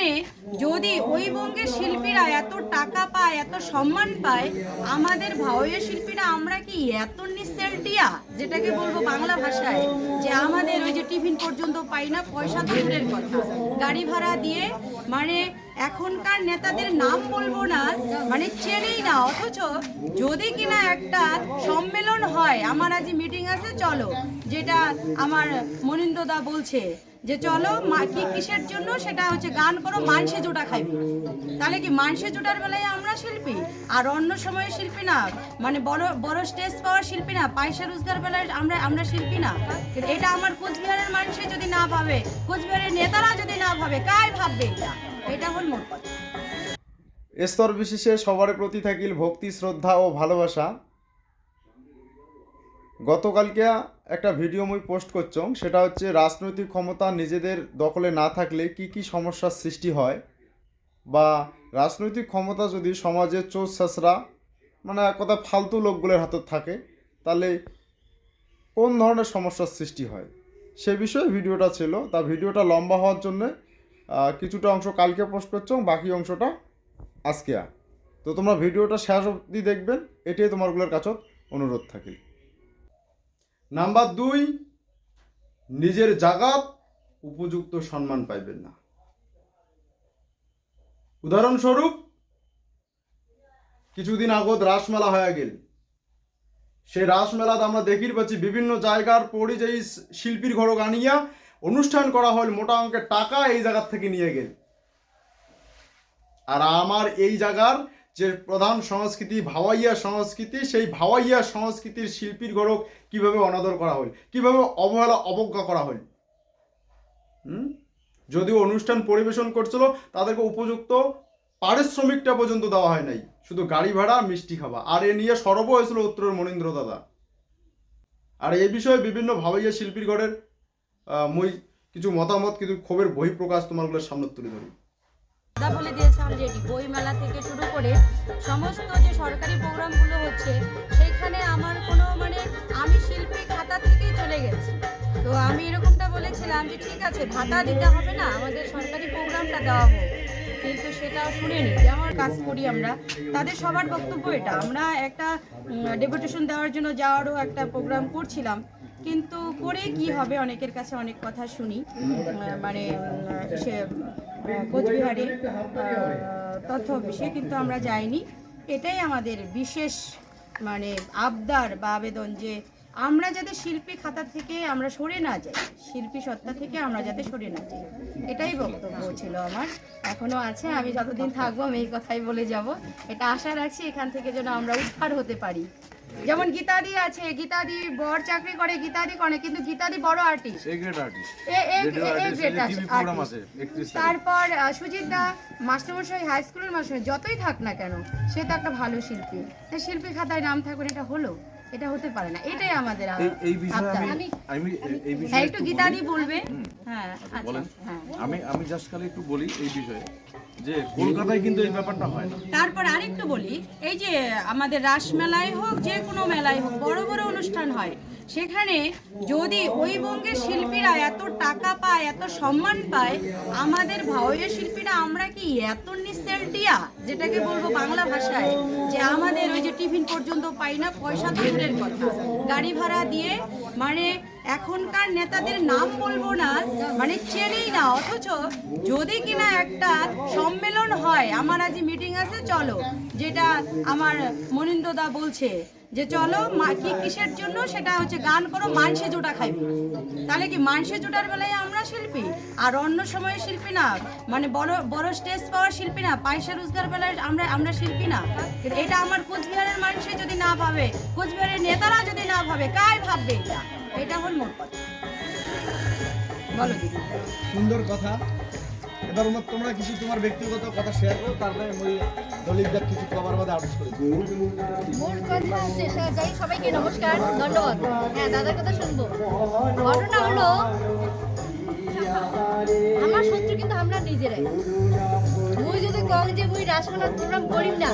সেখানে যদি ওই বঙ্গের শিল্পীরা এত টাকা পায়, এত সম্মান পায়, আমাদের ভাওয়াইয়া শিল্পীরা আমরা কি এত নিঃসেলটিয়া যেটাকে বলব বাংলা ভাষায়, যে আমাদের ওই যে টিফিন পর্যন্ত পাই না, পয়সা তো কথা। গাড়ি ভাড়া দিয়ে মানে এখনকার নেতাদের নাম বলব না মানে চেনেই না। অথচ যদি কিনা একটা সম্মেলন হয়, আমার আজ মিটিং আছে, চলো, যেটা আমার মনিন্দদা বলছে যে চলো কি কিসের জন্য? সেটা হচ্ছে গান করো, মানসে জোটা খাইবে। তাহলে কি মানসে জোটার বেলায় আমরা শিল্পী? আর অন্য সময়ে শিল্পী না মানে বড় বড় স্টেজ পাওয়ার শিল্পী না, পয়সা রোজগার বেলায় আমরা আমরা শিল্পী না। এটা আমার কোচবিহারের মানুষে যদি না ভাবে, কোচবিহারের নেতারা যদি না ভাবে, কাই ভাববে এটা? এটা হল মোট কথা। স্তর বিশেষে সবার প্রতি থাকিল ভক্তি, শ্রদ্ধা ও ভালোবাসা। গতকালকে একটা ভিডিও মুই পোস্ট করছং সেটা হচ্ছে রাজনৈতিক ক্ষমতা নিজেদের দখলে না থাকলে কি কি সমস্যার সৃষ্টি হয়? বা রাজনৈতিক ক্ষমতা যদি সমাজের চোর শেষরা মানে কথা ফালতু লোকগুলোর হাতে থাকে, তাহলে কোন ধরনের সমস্যার সৃষ্টি হয়? সে বিষয়ে ভিডিওটা ছিল, তা ভিডিওটা লম্বা হওয়ার জন্য কিছুটা অংশ কালকে পোস্ট করছ বাকি অংশটা আজকে। তো তোমরা ভিডিওটা শেষ অবধি দেখবেন, এটাই তোমারগুলোর কাছে অনুরোধ থাকিল নাম্বার দুই, নিজের জাগাত উপযুক্ত সম্মান পাইবেন না। উদাহরণস্বরূপ, কিছুদিন আগত রাসমেলা হয়ে গেল। সেই রাসমেলাতে আমরা দেখির পাচ্ছি বিভিন্ন জায়গার পরিযায়ী শিল্পীর ঘরক আনিয়া অনুষ্ঠান করা হল, মোটা অঙ্কের টাকা এই জায়গার থেকে নিয়ে গেল। আর আমার এই জায়গার যে প্রধান সংস্কৃতি ভাওয়াইয়া সংস্কৃতি, সেই ভাওয়াইয়া সংস্কৃতির শিল্পীর গড়ক কীভাবে অনাদর করা হল কীভাবে অবহেলা অবজ্ঞা করা হল হুম? যদিও অনুষ্ঠান পরিবেশন করছিল, তাদেরকে উপযুক্ত পারিশ্রমিকটা পর্যন্ত দেওয়া হয় নাই। শুধু গাড়ি ভাড়া, মিষ্টি খাওয়া। আর এ নিয়ে সরব হয়েছিল উত্তরের মনীন্দ্র দাদা। আর এই বিষয়ে বিভিন্ন ভাওয়াইয়া শিল্পীর ঘরের মই কিছু মতামত, কিছু ক্ষোভের বই প্রকাশ তোমারগুলোর সামনে তুলে ধরি। দাদা বলে দিয়েছে অলরেডি বইমেলা থেকে শুরু করে সমস্ত যে সরকারি প্রোগ্রামগুলো হচ্ছে সেখানে আমার কোনো মানে আমি শিল্পী খাতা থেকেই চলে গেছি। তো আমি এরকমটা বলেছিলাম যে ঠিক আছে, ভাতা দিতে হবে না, আমাদের সরকারি প্রোগ্রামটা দেওয়া হোক। কিন্তু সেটা শুনেনি। যেমন কাজ করি আমরা, তাদের সবার বক্তব্য এটা। আমরা একটা ডেপুটেশন দেওয়ার জন্য যাওয়ারও একটা প্রোগ্রাম করছিলাম। কিন্তু করে কি হবে, অনেকের কাছে অনেক কথা শুনি। মানে সে কোচবিহারে তথ্য অফিসে কিন্তু আমরা যাইনি। এটাই আমাদের বিশেষ মানে আবদার বা আবেদন যে আমরা যাতে শিল্পী খাতা থেকে আমরা সরে না যাই শিল্পী সত্তা থেকে আমরা যাতে সরে না যাই। এটাই বক্তব্য ছিল আমার। এখনও আছে আমি যতদিন থাকব আমি এই কথাই বলে যাব। এটা আশা রাখছি এখান থেকে যেন আমরা উদ্ধার হতে পারি। যেমন গীতাদি আছে গীতাদি বড় চাকরি করে গীতাদি করে কিন্তু গীতাদি বড় artist A grade artist A A artist grade artist আছে 31 তারিখ। তারপর সুজিত দা মাস্টারমশাই হাই স্কুলের মাস্টার যতই থাক না কেন সে তো একটা ভালো শিল্পী। শিল্পী খাতায় নাম থাকুন এটা হলো এটা হতে পারে না এটাই আমাদের এই বিষয়ে আমি আমি এই বিষয়ে হ্যাঁ একটু একটু গীতাদি বলি। বলবে? হ্যাঁ আচ্ছা, আচ্ছা হ্যাঁ। আমি আমি জাস্ট খালি একটু বলি এই বিষয়ে। যে কলকাতায় কিন্তু এই ব্যাপারটা হয় তারপর আরেকটু বলি, এই যে আমাদের রাস মেলায় হোক, যে কোনো মেলায় হোক, বড় বড় অনুষ্ঠান হয়। সেখানে যদি ওই বঙ্গের শিল্পীরা এত টাকা পায়, এত সম্মান পায়, আমাদের ভাওয়ের শিল্পীরা আমরা কি এত নিঃসেলটিয়া যেটাকে বলব বাংলা ভাষায়, যে আমাদের ওই যে টিফিন পর্যন্ত পাই না, পয়সা দূরের কথা। গাড়ি ভাড়া দিয়ে মানে এখনকার নেতাদের নাম বলব না মানে চেনেই না, অথচ যদি কিনা একটা সম্মেলন হয়, আমার আজ মিটিং আছে, চলো, যেটা আমার মনিন্দদা বলছে যে চলো কি কিসের জন্য? সেটা হচ্ছে গান করো মানসে জোটা খাইবে। তাহলে কি মানসে জোটার বেলায় আমরা শিল্পী? আর অন্য সময়ে শিল্পী না। মানে বড় বড় স্টেজ পাওয়ার শিল্পী না। পয়সা রোজগার বেলায় আমরা আমরা শিল্পী না। এটা আমার কোচবিহারের মানুষে যদি না ভাবে, কোচবিহারের নেতারা যদি না ভাবে, কাই ভাববে? এটা এটা হল মোট কথা। বলো সুন্দর কথা। এবার তোমরা কিছু তোমার ব্যক্তিগত কথা শেয়ার করো, তারপরে আমি দলিতদের কিছু কবার বাদে আউট করে মূল কথা হচ্ছে যাই, সবাইকে নমস্কার, ধন্যবাদ। হ্যাঁ দাদার কথা শুনব। ঘটনা হলো, আমার শত্রু কিন্তু আমরা নিজেরাই। মুই যদি কম যে মুই রাসমেলার প্রোগ্রাম করিম না।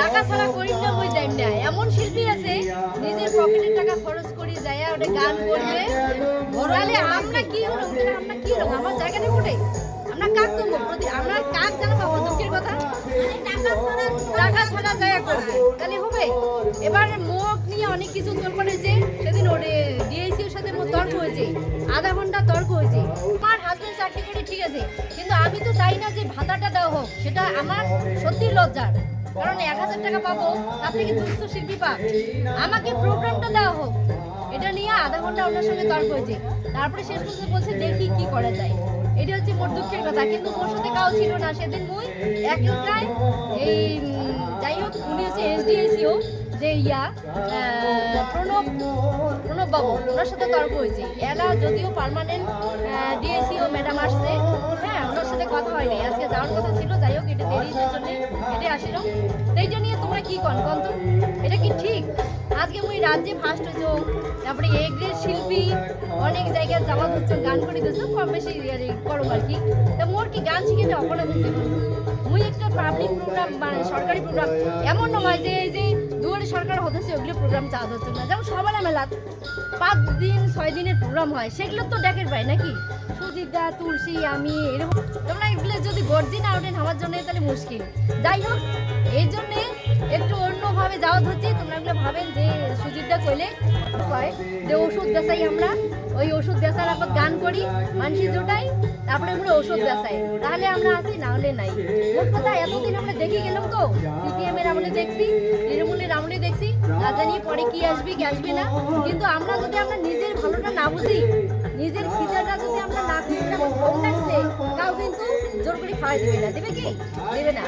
টাকা ছাড়া করিম না মুই যাইম না এমন শিল্পী আছে, নিজের পকেটের টাকা খরচ করি যায়, ওটা গান করবে। তাহলে আমরা কি হলো? আমরা কি হলো? আমার জায়গাটা কোটে আমরা কাক তো প্রতি আমরা কাক জানো পাবো দুঃখের কথা? টাকা ছাড়া যায় করবে তাহলে হবে। এবার মুখ নিয়ে অনেক কিছু তোর করেছে সেদিন ওরে ডিএসির সাথে মোর তর্ক হয়েছে। আধা ঘণ্টা তর্ক হয়েছে। আমার হাজবেন্ড চাকরি করে ঠিক আছে। কিন্তু আমি তো চাই না যে ভাতাটা দেওয়া হোক। সেটা আমার সত্যি লজ্জার। কারণ এক হাজার টাকা পাবো তার থেকে দুস্থ শিল্পী পাক আমাকে প্রোগ্রামটা দেওয়া হোক। এটা নিয়ে আধা ঘণ্টা ওনার সঙ্গে তর্ক হয়েছে। তারপরে শেষ পর্যন্ত বলছে, দেখি কি করা যায়। এটা হচ্ছে মোট দুঃখের কথা। কিন্তু মোর সাথে কাউ ছিল না। সেদিন মুই একটাই এই যাই হোক, উনি হচ্ছে এসডিএসিও যে ইয়া প্রণব প্রণব বাবু ওনার সাথে তর্ক হয়েছে। এরা যদিও পার্মানেন্ট ডিএসিও ম্যাডাম আসছে হ্যাঁ ওনার সাথে কথা হয়নি। আজকে যাওয়ার কথা ছিল, যাই হোক, এটা জন্য এটা আসিল। এইটা নিয়ে তোমরা কি কন কন এটা কি ঠিক? আজকে মুই রাজ্যে ফার্স্ট হয়েছ তারপরে এ গ্রেড শিল্পী, অনেক জায়গায় যাওয়া হচ্ছে, গান করে দিচ্ছ কম বেশি করো আর কি। তা মোর কি গান শিখে অপরাধ মুই একটা পাবলিক প্রোগ্রাম মানে সরকারি প্রোগ্রাম এমন নয় যে এই যে দুয়ারে সরকার হতেছে ওগুলো প্রোগ্রাম চাঁদ হচ্ছে না। যেমন সবার মেলা, পাঁচ দিন, ছয় দিনের প্রোগ্রাম হয়, সেগুলো তো ডেকের পাই নাকি? সুজিতা তুলসী, আমি, এরকম। তোমরা এগুলো যদি গর্জি না ওঠেন আমার জন্য তাহলে মুশকিল। যাই হোক, এই জন্যে একটু অন্যভাবে যাওয়া হচ্ছে তোমরা এগুলো ভাবেন যে, সুজিতদা কইলে কয় যে, ওষুধ বেচাই আমরা। ওই ওষুধ বেচার আবার গান করি, মানসি জোটাই, তারপরে আমরা ওষুধ বেচাই। তাহলে আমরা আছি, না হলে নাই। মোট কথা এতদিন আমরা দেখে গেলাম তো সিপিএম এর আমলে দেখছি, তৃণমূলের আমলে দেখছি। না জানি পরে কি আসবে কি আসবে না। কিন্তু আমরা যদি আমরা নিজের ভালোটা না বুঝি নিজের খিদাটা যদি আমরা না খুঁজি না কম লাগছে কাউ কিন্তু জোর করে খাওয়াই দেবে না। দেবে কি? দেবে না।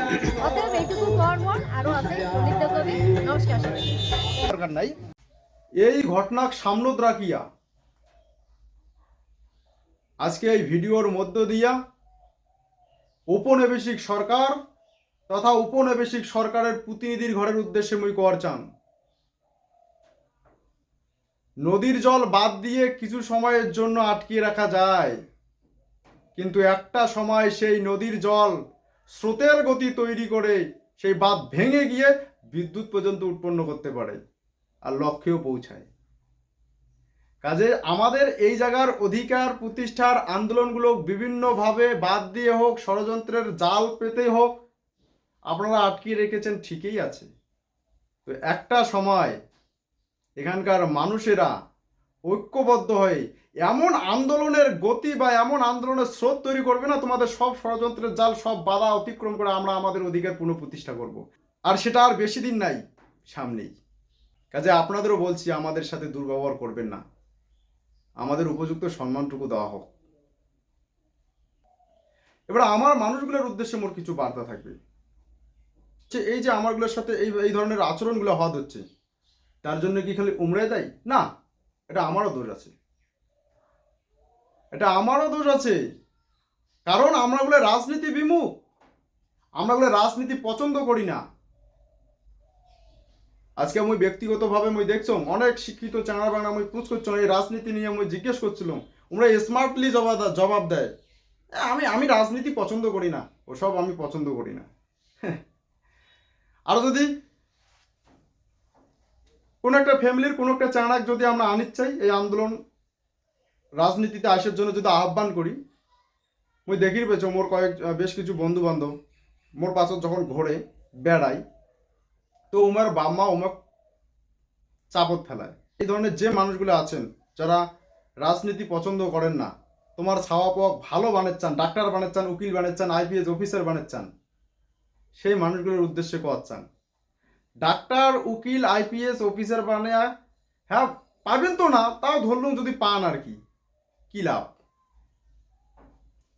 অতএব এইটুকু কর্ম আরও আছে পণ্ডিত কবি। নমস্কার দরকার নাই। এই ঘটনাক সামনত রাখিয়া, আজকে এই ভিডিওর মধ্য দিয়া উপনিবেশিক সরকার তথা উপনিবেশিক সরকারের প্রতিনিধির ঘরের উদ্দেশ্যে মুই কর চান নদীর জল বাদ দিয়ে কিছু সময়ের জন্য আটকিয়ে রাখা যায়। কিন্তু একটা সময় সেই নদীর জল স্রোতের গতি তৈরি করে সেই বাঁধ ভেঙে গিয়ে বিদ্যুৎ পর্যন্ত উৎপন্ন করতে পারে আর লক্ষ্যেও পৌঁছায়। কাজে আমাদের এই জায়গার অধিকার প্রতিষ্ঠার আন্দোলনগুলো বিভিন্নভাবে বাদ দিয়ে হোক, ষড়যন্ত্রের জাল পেতে হোক, আপনারা আটকিয়ে রেখেছেন ঠিকই আছে। তো একটা সময় এখানকার মানুষেরা ঐক্যবদ্ধ হয়ে এমন আন্দোলনের গতি বা এমন আন্দোলনের স্রোত তৈরি করবে না, তোমাদের সব ষড়যন্ত্রের জাল, সব বাধা অতিক্রম করে আমরা আমাদের অধিকার পুনঃপ্রতিষ্ঠা করব। আর সেটা আর বেশি দিন নাই, সামনেই। কাজে আপনাদেরও বলছি, আমাদের সাথে দুর্ব্যবহার করবেন না। আমাদের উপযুক্ত সম্মানটুকু দেওয়া হোক। এবার আমার মানুষগুলোর উদ্দেশ্যে মোর কিছু বার্তা থাকবে। যে এই যে আমারগুলোর সাথে এই এই ধরনের আচরণগুলো হওয়া হচ্ছে তার জন্য কি খালি উমরে দেয়? না, এটা আমারও দোষ আছে। এটা আমারও দোষ আছে। কারণ আমরা বলে রাজনীতি বিমুখ। আমরা বলে রাজনীতি পছন্দ করি না। আজকে আমি ব্যক্তিগতভাবে মই দেখছ অনেক শিক্ষিত চাঙা বাংলা আমি পুজ করছিলাম, এই রাজনীতি নিয়ে আমি জিজ্ঞেস করছিলাম। ওরা স্মার্টলি জবাব জবাব দেয়। আমি আমি রাজনীতি পছন্দ করি না, ওসব আমি পছন্দ করি না। আর যদি কোনো একটা ফ্যামিলির, কোনো একটা চাণাক যদি আমরা চাই, এই আন্দোলন রাজনীতিতে আসার জন্য যদি আহ্বান করি, মুই দেখির পেছো মোর কয়েক বেশ কিছু বন্ধু বান্ধব মোর পাছত যখন ঘোরে বেড়াই তো উমার বাম্মা উমাক চাপত ফেলায়। এই ধরনের যে মানুষগুলো আছেন, যারা রাজনীতি পছন্দ করেন না, তোমার ছাওয়া পাওয়া ভালো বানাচ্ছান ডাক্তার বানাচ্ছান উকিল বানাচ্ছান আইপিএস অফিসার বানাচ্ছান সেই মানুষগুলোর উদ্দেশ্যে কোয়াচ্ছান ডাক্তার, উকিল, আইপিএস অফিসার বানিয়ে হ্যাঁ পাবেন তো না, তাও ধরলুম যদি পান আর কি। কি লাভ?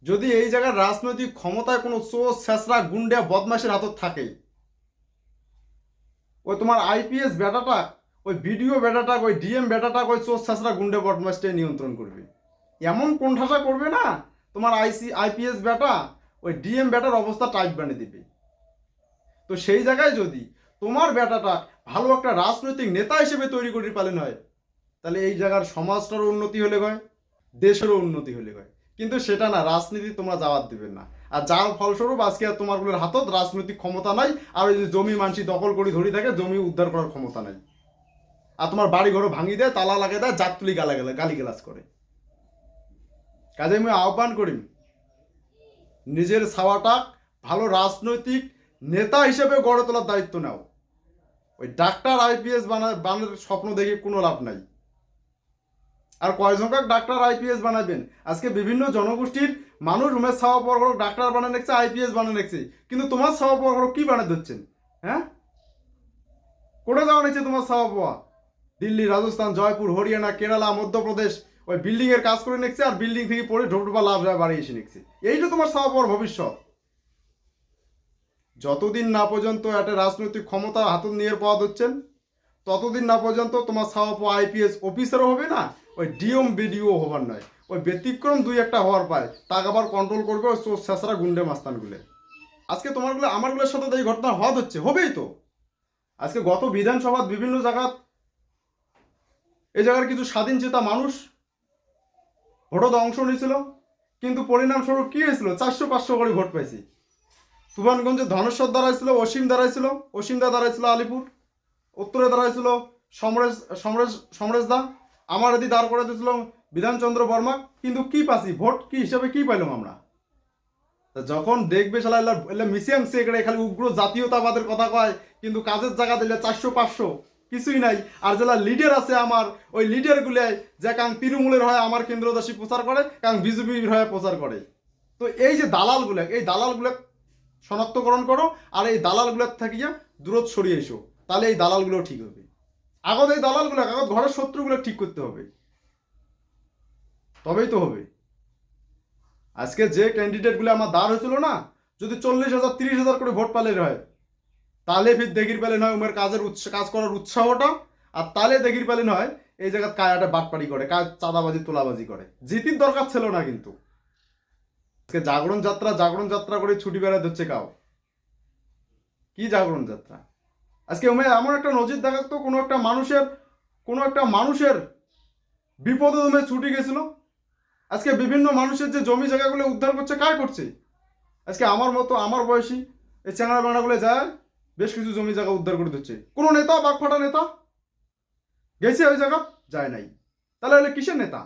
যদি এই জায়গার রাজনৈতিক ক্ষমতায় কোনো চোর শেষরা গুন্ডা বদমাসের হাতত থাকে, ওই তোমার আইপিএস বেটাটা ওই বিডিও বেটাটা ওই ডিএম বেটাটা ওই চোর শেষরা গুন্ডা বদমাসটাই নিয়ন্ত্রণ করবে। এমন কোণঠাসা করবে না, তোমার আইসি, আইপিএস বেটা ওই ডিএম বেটার অবস্থা টাইট বানিয়ে দিবে। তো সেই জায়গায় যদি তোমার বেটাটা ভালো একটা রাজনৈতিক নেতা হিসেবে তৈরি করে পালেন হয়। তাহলে এই জায়গার সমাজটারও উন্নতি হলে হয়, দেশেরও উন্নতি হলে হয়। কিন্তু সেটা না, রাজনীতি তোমরা যাওয়ার দিবেন না। আর যার ফলস্বরূপ আজকে আর তোমারগুলোর হাতত রাজনৈতিক ক্ষমতা নাই, আর ওই যে জমি মানসি দখল করে ধরি থাকে, জমি উদ্ধার করার ক্ষমতা নাই। আর তোমার বাড়ি ঘরও ভাঙি দেয়, তালা লাগিয়ে দেয় জাত তুলি গালা গেলে গালি করে। কাজে আমি আহ্বান করি নিজের ছাওয়াটা ভালো রাজনৈতিক নেতা হিসেবে গড়ে তোলার দায়িত্ব নাও। ওই ডাক্তার আইপিএস বানা বানার স্বপ্ন দেখে কোনো লাভ নাই। আর কয় সংখ্যক ডাক্তার আইপিএস বানাবেন? আজকে বিভিন্ন জনগোষ্ঠীর মানুষ রুমের ছাওয়া পর ডাক্তার বানানো দেখছে আইপিএস বানানো দেখছে কিন্তু তোমার ছাওয়া পর কি বানাতে হচ্ছেন হ্যাঁ? কোথায় যাওয়া নিচ্ছে তোমার ছাওয়া পাওয়া দিল্লি, রাজস্থান, জয়পুর, হরিয়ানা, কেরালা, মধ্যপ্রদেশ, ওই বিল্ডিংয়ের কাজ করে নিচ্ছে আর বিল্ডিং থেকে পড়ে ঢোকঢোপা লাভ যায় বাড়ি এসে নিচ্ছে। এইটা তোমার ছাওয়া পাওয়ার ভবিষ্যৎ। যতদিন না পর্যন্ত একটা রাজনৈতিক ক্ষমতা হাতত নিয়ে পাওয়া হচ্ছেন, ততদিন না পর্যন্ত তোমার পাওয়া আইপিএস অফিসারও হবে না, ওই ডিএম, বিডিও হবার নয়। ওই ব্যতিক্রম দুই একটা হওয়ার পায়, তাকে আবার কন্ট্রোল করবে ওই শেষরা গুন্ডে মাস্তানগুলো। আজকে তোমারগুলো, আমারগুলোর সাথে এই ঘটনা হওয়া হচ্ছে, হবেই তো। আজকে গত বিধানসভার বিভিন্ন জায়গাত, এই জায়গার কিছু স্বাধীন চেতা মানুষ ভোটত অংশ নিয়েছিল, কিন্তু পরিণামস্বরূপ কী হয়েছিল? চারশো পাঁচশো করে ভোট পাইছি। তুফানগঞ্জে ধনেশ্বর দাঁড়াইছিল, অসীম দাঁড়াইছিল, অসীমদা দাঁড়াইছিল আলিপুর, উত্তরে দাঁড়াইছিল সমরেশ সমরেশ দা, আমার এদি দাঁড় করে দিয়েছিল বিধানচন্দ্র বর্মা। কিন্তু কি পাচ্ছি? ভোট কি হিসাবে কি পাইলাম আমরা? যখন দেখবে শালা এলা এলা সেকড়ে খালি উগ্র জাতীয়তাবাদের কথা কয়, কিন্তু কাজের জায়গা দিলে চারশো, পাঁচশো, কিছুই নাই। আর যারা লিডার আছে আমার, ওই লিডারগুলো যে কাং তৃণমূলের হয় আমার কেন্দ্রদাসী প্রচার করে, কাং বিজেপির হয়ে প্রচার করে। তো এই যে দালালগুলো, এই দালালগুলো শনাক্তকরণ করো, আর এই দালালগুলোর থাকিয়া দূরত সরিয়ে এসো। তাহলে এই দালালগুলো ঠিক হবে। আগত এই দালালগুলো, আগত ঘরের শত্রুগুলো ঠিক করতে হবে। তবেই তো হবে। আজকে যে ক্যান্ডিডেটগুলো আমার দাঁড় হয়েছিল না, যদি চল্লিশ হাজার, তিরিশ হাজার করে ভোট পালে হয়, তাহলে ফির দেখির পেলেন হয় উমের কাজের কাজ করার উৎসাহটা, আর তাহলে দেখির পেলেন হয় এই জায়গায় কায়াটা বাটপাড়ি করে, কাজ চাঁদাবাজি, তোলাবাজি করে। জিতির দরকার ছিল না কিন্তু। আজকে জাগরণ যাত্রা জাগরণ যাত্রা করে ছুটি বেড়াতে হচ্ছে কাউ। কি জাগরণ যাত্রা? আজকে এমন একটা নজির দেখাতো কোনো একটা মানুষের, কোনো একটা মানুষের বিপদে তুমি ছুটি গেছিল। আজকে বিভিন্ন মানুষের যে জমি জায়গাগুলো উদ্ধার করছে, কার করছে? আজকে আমার মতো, আমার বয়সী এই চ্যাংড়া ব্যাংড়াগুলো যায়, বেশ কিছু জমি জায়গা উদ্ধার করে দিচ্ছে। কোনো নেতা, বাগফাটা নেতা গেছে ওই জায়গা? যায় নাই। তাহলে হলে কিসের নেতা?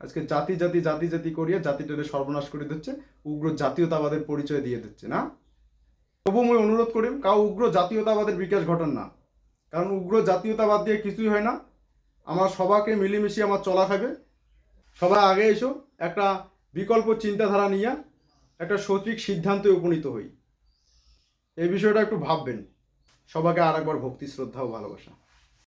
আজকে জাতি জাতি জাতি জাতি করিয়ে জাতিটারে সর্বনাশ করে দিচ্ছে, উগ্র জাতীয়তাবাদের পরিচয় দিয়ে দিচ্ছে, না? তবু আমি অনুরোধ করি, কাউ উগ্র জাতীয়তাবাদের বিকাশ ঘটান না। কারণ উগ্র জাতীয়তাবাদ দিয়ে কিছুই হয় না। আমার সবাকে মিলেমিশে আমার চলা খাবে। সবাই আগে এসো, একটা বিকল্প চিন্তাধারা নিয়ে, একটা সঠিক সিদ্ধান্তে উপনীত হই। এই বিষয়টা একটু ভাববেন। সবাইকে আর একবার ভক্তি, শ্রদ্ধা ও ভালোবাসা।